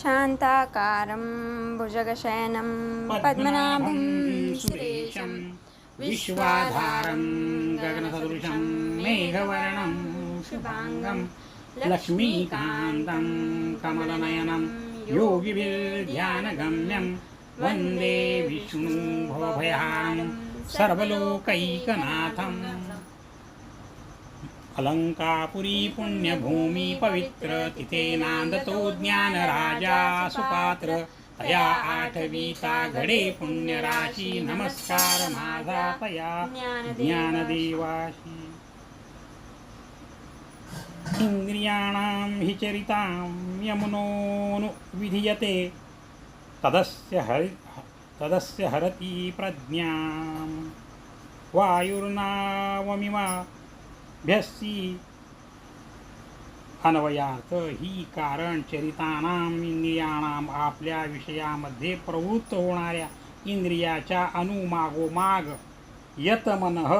शान्ताकारं भुजगशयनं पद्मनाभं सुरेशं विश्वाधारं गगनसदृशं मेघवर्णं शुभाङ्गं लक्ष्मीकान्तं कमलनयनं योगिभिर्ध्यानगम्यं वन्दे विष्णु भवभयहारं सर्वलोकैकनाथम् अलङ्कापुरी पुण्यभूमी पवित्र तिथे नांदतो ज्ञानराजा सुपात्र। तया आठवीता घडे पुण्यराशी नमस्कार माझा तया ज्ञानदेवाशी। इन्द्रियाणां हि चरितां यमुनोनु विधीयते। तदस्य हरि तदस्य हरति प्रज्ञां वायुर्नावमिमा भ्यस्सी अन्वयार्थ ही कारण चरितानाम इंद्रियाणाम आपल्या विषयामध्ये प्रवृत्त होणाऱ्या इंद्रियाच्या अनुमागोमाग यतमनः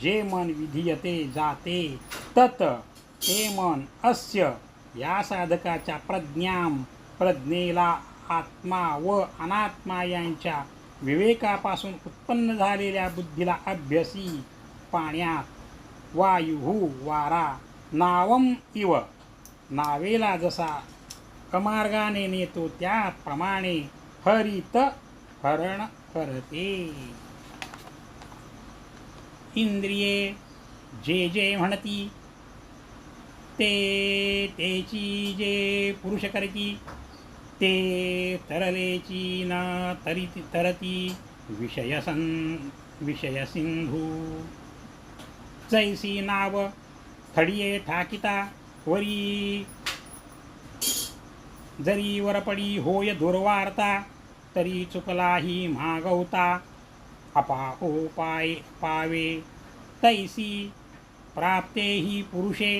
जे मन विधीयते जाते तत ते मन अस्य या साधकाच्या प्रज्ञाम प्रज्ञेला आत्मा व अनात्मा यांच्या विवेकापासून उत्पन्न झालेल्या बुद्धीला अभ्यसी पाण्यात वायुः वारा नावम इव। नावेला जसा। कमार्गाने नेतो त्याप्रमाणे हरित हरण करते। इंद्रिये जे जे म्हणती ते तेची जे पुरुष करती ते तरलेची न तरी तरती विषयसन विषयसिंधू। जैसी नाव थडिये ठाकिता वरी। जरी वरपडी होय दुर्वार्ता तरी चुकलाही मागवता अपाहो पाय पावे तैसी प्राप्तेही पुरुषे।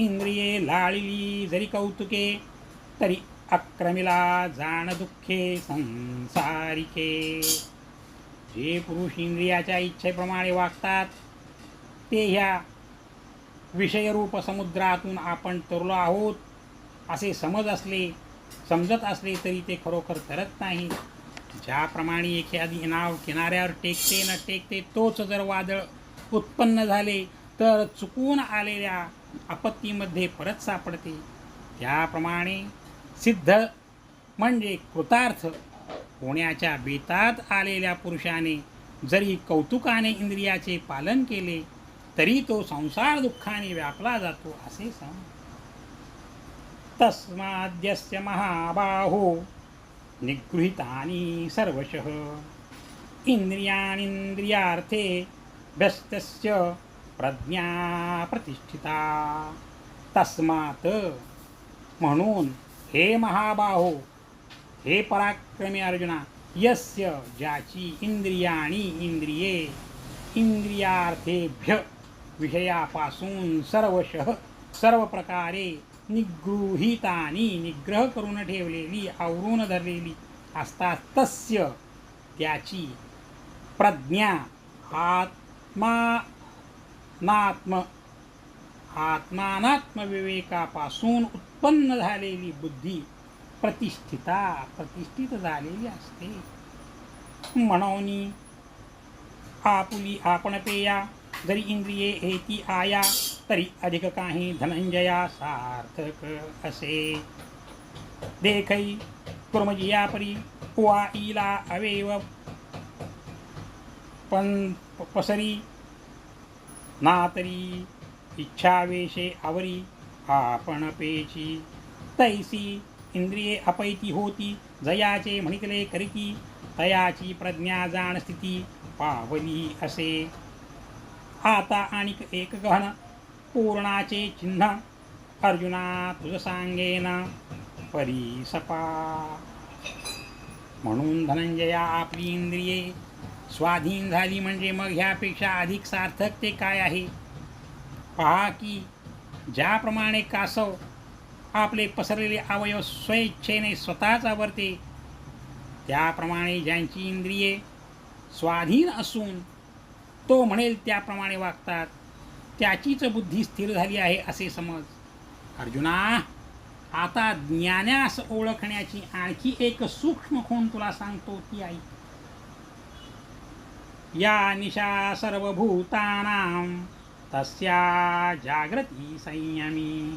इंद्रिये लाळिली जरी कौतुके तरी अक्रमिला जाण दुःखे संसारिके। जे पुरुष इंद्रियाच्या इच्छेप्रमाणे वागतात ते ह्या विषयरूप समुद्रातून आपण तरलो आहोत असे समज असले समजत असले तरी ते खरोखर तरत नाही. ज्याप्रमाणे एखादी नाव किनाऱ्यावर टेकते न टेकते तोच जर वादळ उत्पन्न झाले तर चुकून आलेल्या आपत्तीमध्ये परत सापडते. त्याप्रमाणे सिद्ध म्हणजे कृतार्थ. होण्याच्या बेतात आलेल्या पुरुषाने जरी कौतुकाने इंद्रियाचे पालन केले तरी तो संसार दुःखाने व्यापला जातो असे सांग. तस्माद्यस्य महाबाहो निगृहीतानि सर्वशः. इंद्रियाणींद्रियार्थे व्यस्तस्य प्रज्ञा प्रतिष्ठिता. तस्मात म्हणून हे महाबाहो हे पराक्रमी अर्जुना यस्य ज्याची इंद्रियाणी इंद्रिये इंद्रियार्थेभ्य विषयापासून सर्वशः सर्व प्रकारे निगृहितानी निग्रह करून ठेवलेली आवरून धरलेली असतात. तस्य त्याची प्रज्ञा आत्मा नात्म आत्मानात्मविवेकापासून उत्पन्न झालेली बुद्धी प्रतिष्ठिता प्रतिष्ठित झालेली असते. म्हणून आपुली आपण पेया जरी इंद्रिये हेती आया तरी अधिक काही धनंजया सार्थक असे. देखै कुर्मजिया परी उवा इला अवेव पण पसरी ना तरी इच्छावेशे आवरी आपण पेची. तैसी इंद्रिये अपैती होती जयाचे म्हणितले करीती तयाची प्रज्ञा जाण स्थिती पावली असे. आता आणि एक गहन पूर्णाचे चिन्ह. अर्जुना तुझ सांगेन. परिसपा. म्हणून धनंजया आपली इंद्रिये स्वाधीन झाली म्हणजे मग ह्यापेक्षा अधिक सार्थक ते काय आहे? पहा की ज्याप्रमाणे कासव आपले पसरलेले अवयव स्वेच्छेने स्वतःच आवरते त्याप्रमाणे ज्यांची इंद्रिये स्वाधीन असून तो म्हणेल त्याप्रमाणे वागतात. त्याचीच बुद्धी स्थिर झाली आहे असे समज. अर्जुना आता ज्ञानास ओळखण्याची आणखी एक सूक्ष्म खूण तुला सांगतो ती आई. या निशा सर्वभूतानां तस्या जागृती संयमी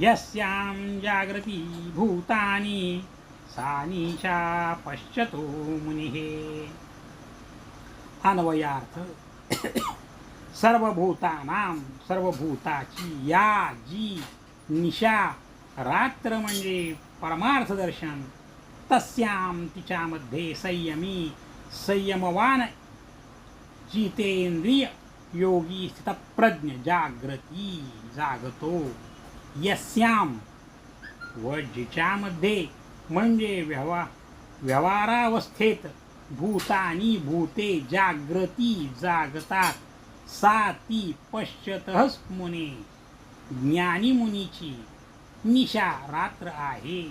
यस्यां जागृती भूतानि सा निशा पश्यतो मुनिः. अन्वयार्थ सर्वभूतानां सर्वभूताची या जी निशा रात्र म्हणजे परमार्थ दर्शन तस्याम तिच्यामध्ये संयमी संयमवान जितेंद्रिय योगी स्थितप्रज्ञ जागृती जागतो. यस्याम व जिच्यामध्ये म्हणजे व्यवहार व्यवहारावस्थेत भूतानी भूते जागृती जागतात सा ती पश्यतच मुने. ज्ञानी मुनीची निशा रात्र आहे.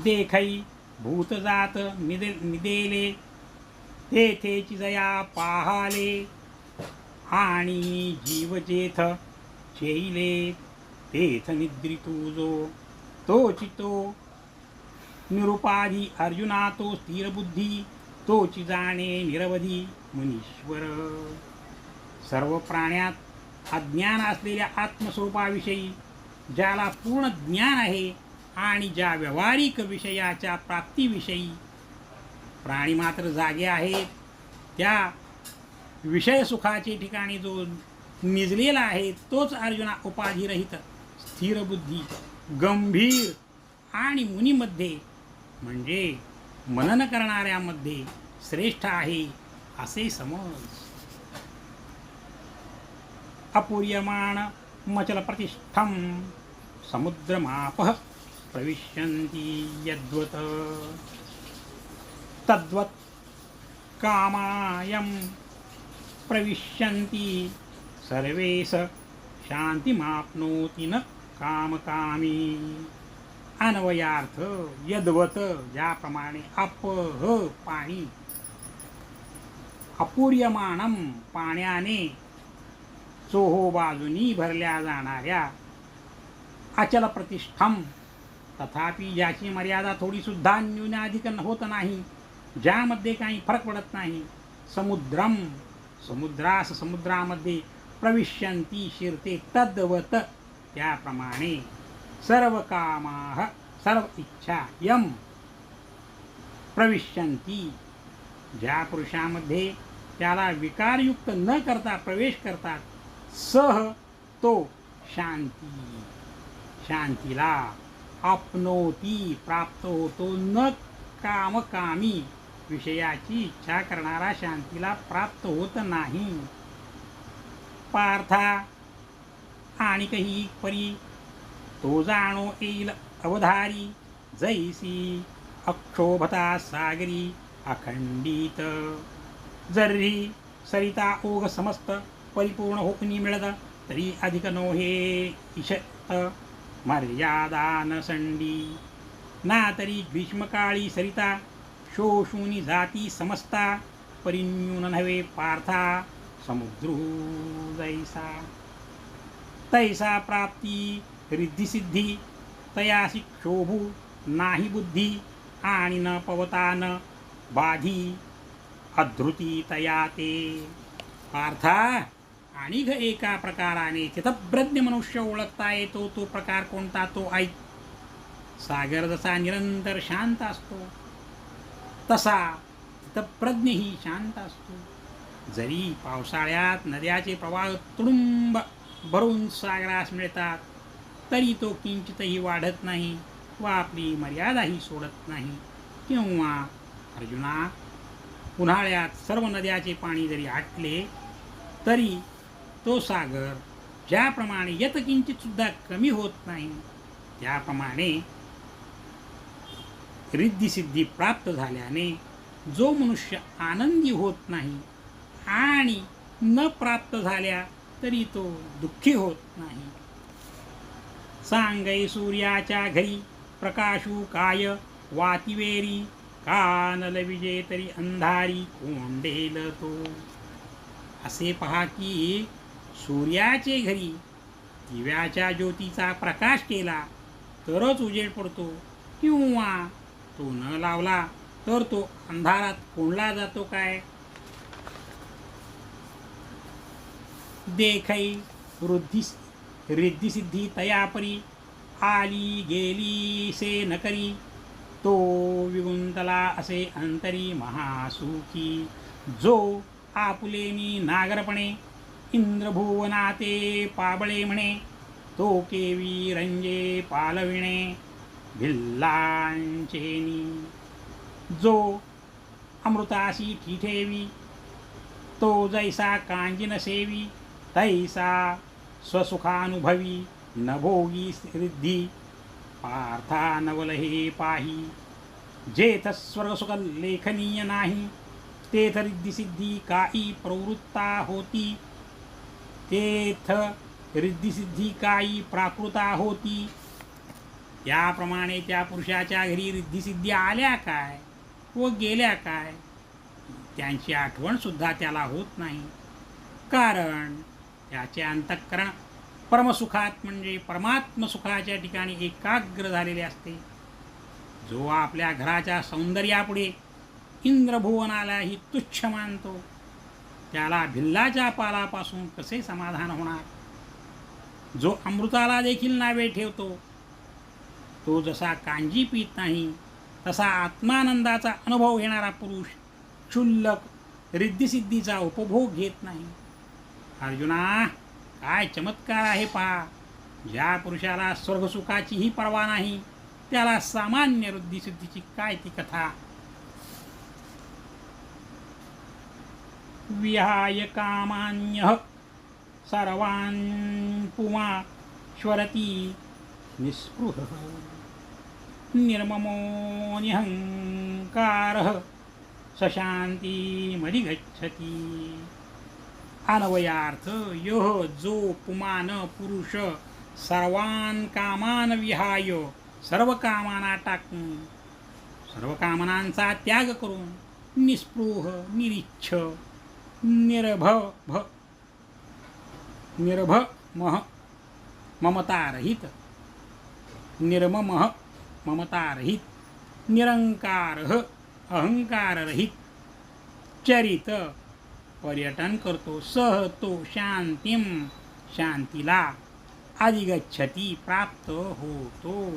देखै भूतजात निदे निदेले तेथेची जया पाहाले. आणि जीव जेथ चेईले तेथ निद्रितू जो तो चितो निरुपाधी अर्जुना तो स्थिरबुद्धी तोची जाणे निरवधी मुनीश्वर. सर्व प्राण्यात अज्ञान असलेल्या आत्मस्वरूपाविषयी ज्याला पूर्ण ज्ञान आहे आणि ज्या व्यावहारिक विषयाच्या प्राप्तीविषयी प्राणी मात्र जागे आहेत त्या विषय सुखाचे ठिकाणी जो निजलेला आहे तोच अर्जुना उपाधिरहित स्थिर बुद्धी गंभीर आणि मुनीमध्ये म्हणजे मनन करणाऱ्यामध्ये श्रेष्ठ आहे असे समज. अपूर्यमाण मचल प्रतिष्ठम समुद्रमापः प्रविशन्ति यद्वत्। तद्वत् कामायं प्रविशन्ति सर्वे स शांतिमाप्नोति न कामकामी। अन्वयार्थ यद्वत ज्याप्रमाणे अपह पाणी. अपूर्यमानम पाण्याने चोहो बाजूनी भरल्या जाणाऱ्या अचल प्रतिष्ठम. तथापि ज्याची मर्यादा थोडीसुद्धा न्यूनाधिक होत नाही ज्यामध्ये काही फरक पडत नाही. समुद्रम समुद्रास समुद्रामध्ये प्रविश्यंती शिरते तद्वत त्याप्रमाणे. सर्व कामाह सर्व इच्छा यम प्रविश्यंती ज्या पुरुषामध्ये त्याला विकारयुक्त न करता प्रवेश करतात सह तो शांती। शांतीला आपनोती प्राप्त होतो न कामकामी। विषयाची इच्छा करणारा शांतीला प्राप्त होत नाही। पार्था आणि काही परी तो जाणो येईल अवधारी जैसी अक्षोभता सागरी अखंडित। जरी सरिता ओघ समस्त परिपूर्ण होऊनी मिळत तरी अधिक नोहे इशत मर्यादा न संडी। ना तरी भीष्मकाळी सरिता शोषुनी जाती समस्ता परिन्यून नव्हे पार्था समुद्रू जैसा। तैसा प्राप्ती रिद्धिसिद्धी तयासी क्षोभू नाही बुद्धी आणि न पवता न बाधी अधृती तया ते. पार्था आणि घ एका प्रकाराने चितप्रज्ञ मनुष्य ओळखता येतो तो प्रकार कोणता तो ऐक. सागर जसा निरंतर शांत असतो तसा चितप्रज्ञही शांत असतो. जरी पावसाळ्यात नद्याचे प्रवाह तुडुंब भरून सागरास मिळतात तरी तो किंचितही वाढत नाही व आपली मर्यादाही सोडत नाही. किंवा अर्जुना उन्हाळ्यात सर्व नद्याचे पाणी जरी आटले तरी तो सागर ज्याप्रमाणे यतकिंचितसुद्धा कमी होत नाही त्याप्रमाणे रिद्धिसिद्धी प्राप्त झाल्याने जो मनुष्य आनंदी होत नाही आणि न प्राप्त झाल्या तरी तो दुःखी होत नाही. सांगै सूर्याच्या घरी प्रकाशू काय वातिवेरी कानल विजे तरी अंधारी कोंडेल तो. असे पहा की सूर्याचे घरी दिव्याच्या ज्योतीचा प्रकाश केला तरच उजेड पडतो. किंवा तो न लावला तर तो अंधारात कोंडला जातो काय? देखै वृद्धी रिद्धिसिद्धी तयापरी आली गेली से नकरी तो विगुंतला असे अंतरी महासुखी जो आपुलेनी नागरपणे इंद्रभुवनाते पाबळे म्हणे तो केवी रंजे पालविणे भिल्लांचेनी. जो अमृताशी ठिठेवी तो जैसा कांजिन सेवी तैसा स्वसुखानुभवी न भोगी रिद्धी पार्था नवल हे पाही। जेथ स्वर्गसुख लेखनीय नाही तेथ रिद्धिसिद्धी काही प्रवृत्ता होती। तेथ रिद्धिसिद्धी काही प्राकृता होती। याप्रमाणे त्या पुरुषाच्या घरी रिद्धिसिद्धी आल्या काय व गेल्या काय त्यांची आठवणसुद्धा त्याला होत नाही. कारण याचे अंतःकरण परमसुखात म्हणजे परमात्मसुखाच्या ठिकाणी एकाग्र झालेले असते. जो आपल्या घराच्या सौंदर्यापुढे इंद्रभुवनालाही तुच्छ मानतो त्याला भिल्लाच्या पालापासून कसे समाधान होणार? जो अमृताला देखील नावे ठेवतो तो जसा कांजी पित नाही तसा आत्मानंदाचा अनुभव घेणारा पुरुष क्षुल्लक रिद्धिसिद्धीचा उपभोग घेत नाही. अर्जुना काय चमत्कार आहे पहा ज्या पुरुषाला स्वर्गसुखाचीही पर्वा नाही त्याला सामान्य रुद्धिसिद्धीची काय ती कथा? विहाय कामान्य सर्वान् पुमा श्वरती निस्पृह। निर्ममो निहंकारः सशांतीमधिगच्छति अन्वयार्थ यह जो पुमान पुरुष सर्वान कामान विहाय सर्व कामाना टाकून सर्व कामनांचा त्याग करून निस्पृह निरीच्छ निर्भ भ निर्भ मह ममतारहित निर्ममह ममतारहित निरंकारः अहंकाररहित चरित पर्यटन करतो. सह तो शांतीम शांतीला अधिगच्छती प्राप्त होतो.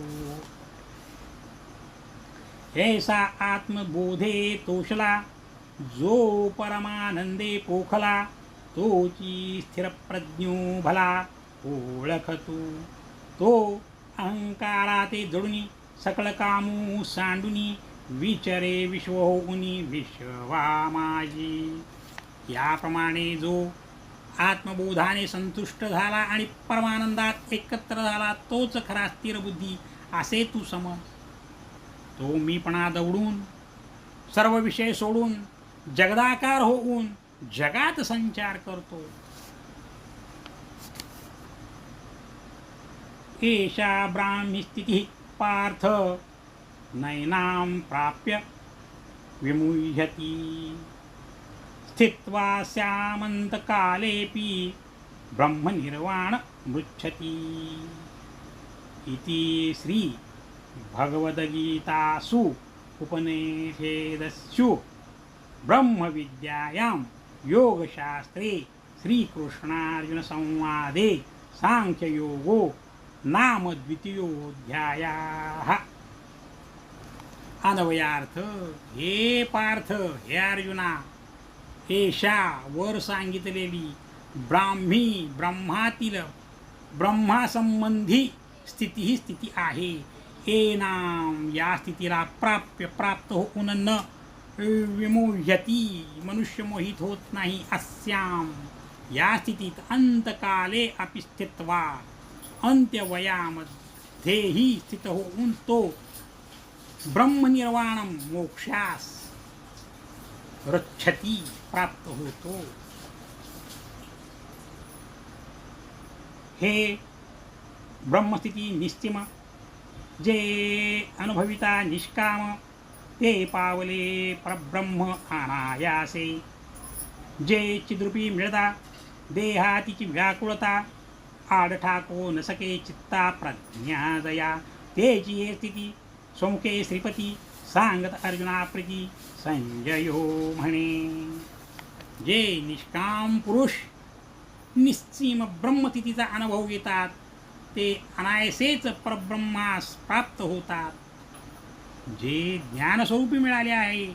ऐसा आत्मबोधे तोषला जो परमानंदे पोखला तोची स्थिरप्रज्ञो भला ओळखतो. तो अहंकाराते जडुनी सकळ कामू सांडुनी विचरे विश्व होऊनी विश्वा माझी याप्रमाणे जो आत्मबोधाने संतुष्ट झाला आणि परमानंदात एकत्र झाला तोच खरा स्थिर बुद्धी असे तू समज तो मीपणा दवडून सर्व विषय सोडून जगदाकार होऊन जगात संचार करतो. एषा ब्राह्मी स्थिती पार्थ नैनाम प्राप्य विमुह्यती. स्थित्वा स्यामन्तकालेऽपि ब्रह्मनिर्वाण मृच्छति इति श्रीभगवद्गीतासु उपनिषेदस्सु ब्रह्मविद्यायां योगशास्त्रे श्रीकृष्णार्जुनसंवादे साङ्ख्ययोगो नाम द्वितीयोध्यायाः अन्वयार्थ हे पार्थ हे अर्जुना! एषा वर सांगितलेली ब्राह्मी ब्रह्मातील ब्रह्मासंबंधी स्थिती ही स्थिती आहे. एनाम या स्थितीला प्राप्य प्राप्त होऊन न विमोह्यती मनुष्य मोहित होत नाही अस्याम. या स्थितीत अंतकाले अपि स्थित्वा अंत्यवयामध्येही स्थित होऊन तो ब्रह्मनिर्वाणम मोक्षास रक्षती प्राप्त होतो. हे ब्रह्मस्थिती निस्तिम जे अनुभविता निष्काम ते पावले परब्रह्म अनायासे. जे चिद्रुपी मिळता देहातीची व्याकुळता आडठाको नसके न चित्ता प्रज्ञा दया तेची हे स्थिती सोमुखे श्रीपती सांगत अर्जुनाप्रती संजयो म्हणे. जे निष्काम पुरुष निश्चिम ब्रह्मतिथीचा अनुभव घेतात ते अनायसेच परब्रह्मास प्राप्त होतात. जे ज्ञानस्वरूपी मिळाले आहे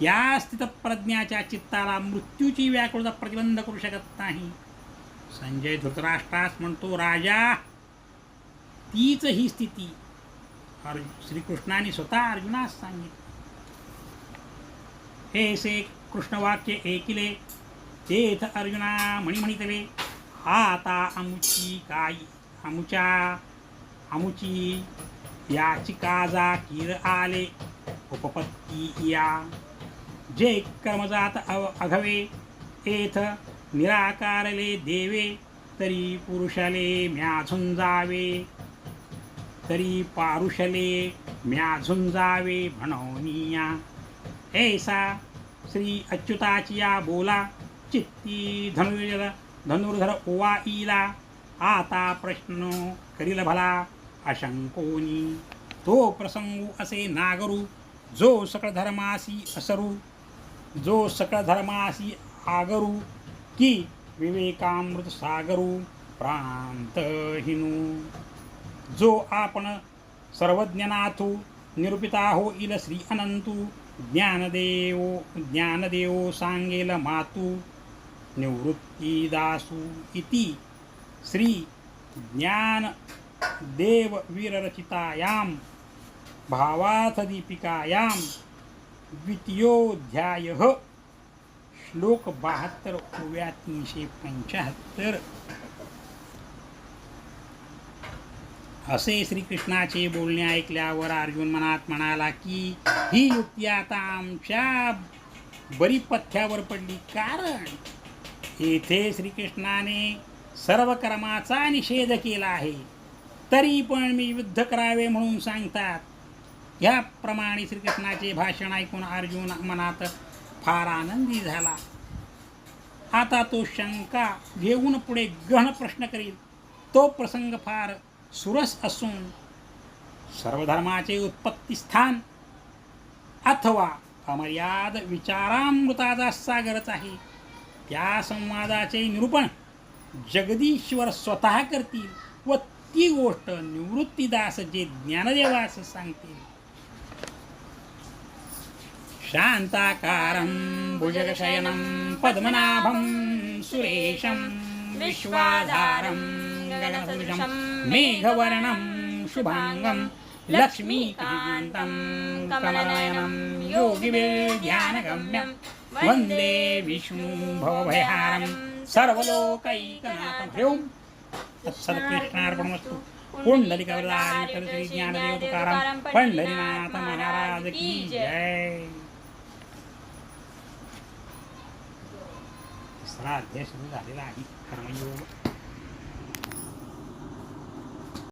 त्या स्थितप्रज्ञाच्या चित्ताला मृत्यूची व्याकुळता प्रतिबंध करू शकत नाही. संजय धृतराष्ट्रास म्हणतो राजा तीच ही स्थिती अर् श्रीकृष्णाने स्वतः अर्जुनास सांगितले हे असे कृष्णवाक्य ऐकिले तेथ अर्जुना म्हणी म्हणितले आता अमुची काय अमुच्या अमुची याची काजा किर आले उपपत्ती या जे कर्मजात अव अघवे एथ निराकारले देवे तरी पुरुषाले म्या जावे तरी पारुषले म्या झुंजावे म्हणवनिया ऐसा श्री अच्युताचिया बोला चित्ती धनुर्धर धनुर्धर ओवा इला. आता प्रश्न करील भला अशंकोनी. तो प्रसंगू असे नागरू जो सकळ धर्मासी असरू जो सकळ धर्मासी आगरू की विवेकामृत सागरू प्रांतहीनू. जो आपण सर्वज्ञनाथू निरूपिताहो इल श्री अनंतू ज्ञानदेव ज्ञानदेव सांगेल मातू निवृत्तीदासू इति श्री ज्ञान देव भावार्थदीपिकायां द्वितीयोध्यायः श्लोक बहात्तर ओव्या तीनशे पंच्याहत्तर असे श्रीकृष्णाचे बोलणे ऐकल्यावर अर्जुन मनात म्हणाला की ही युक्ती आता आमच्या बरी पथ्यावर पडली. कारण येथे श्रीकृष्णाने सर्व कर्माचा निषेध केला आहे. तरी पण मी युद्ध करावे म्हणून सांगतात. याप्रमाणे श्रीकृष्णाचे भाषण ऐकून अर्जुन मनात फार आनंदी झाला. आता तो शंका घेऊन पुढे गहन प्रश्न करील. तो प्रसंग फार सुरस असून सर्वधर्माचे उत्पत्तीस्थान अथवा अमर्याद विचारामृताचा सागरच आहे. त्या संवादाचे निरूपण जगदीश्वर स्वतः करतील व ती गोष्ट निवृत्तीदास जे ज्ञानदेवास सांगतील. शांताकारं भुजगशयनं पद्मनाभं सुरेशं विश्वाधारं गणसदृशं मेघवर्णं शुभाङ्गं लक्ष्मीकान्तं कमलनयनं योगिभिर्ध्यानगम्यं वन्दे विष्णु भवभयहारं सर्वलोकैकनाथं हरिओं तत्सत्कृष्णार्पणमस्तु पुंडलिकवरदारी श्री ज्ञानदेव तुकाराम पंढरीनाथ महाराज की जय। अध्याय सुरू झालेला आहे कर्मयोग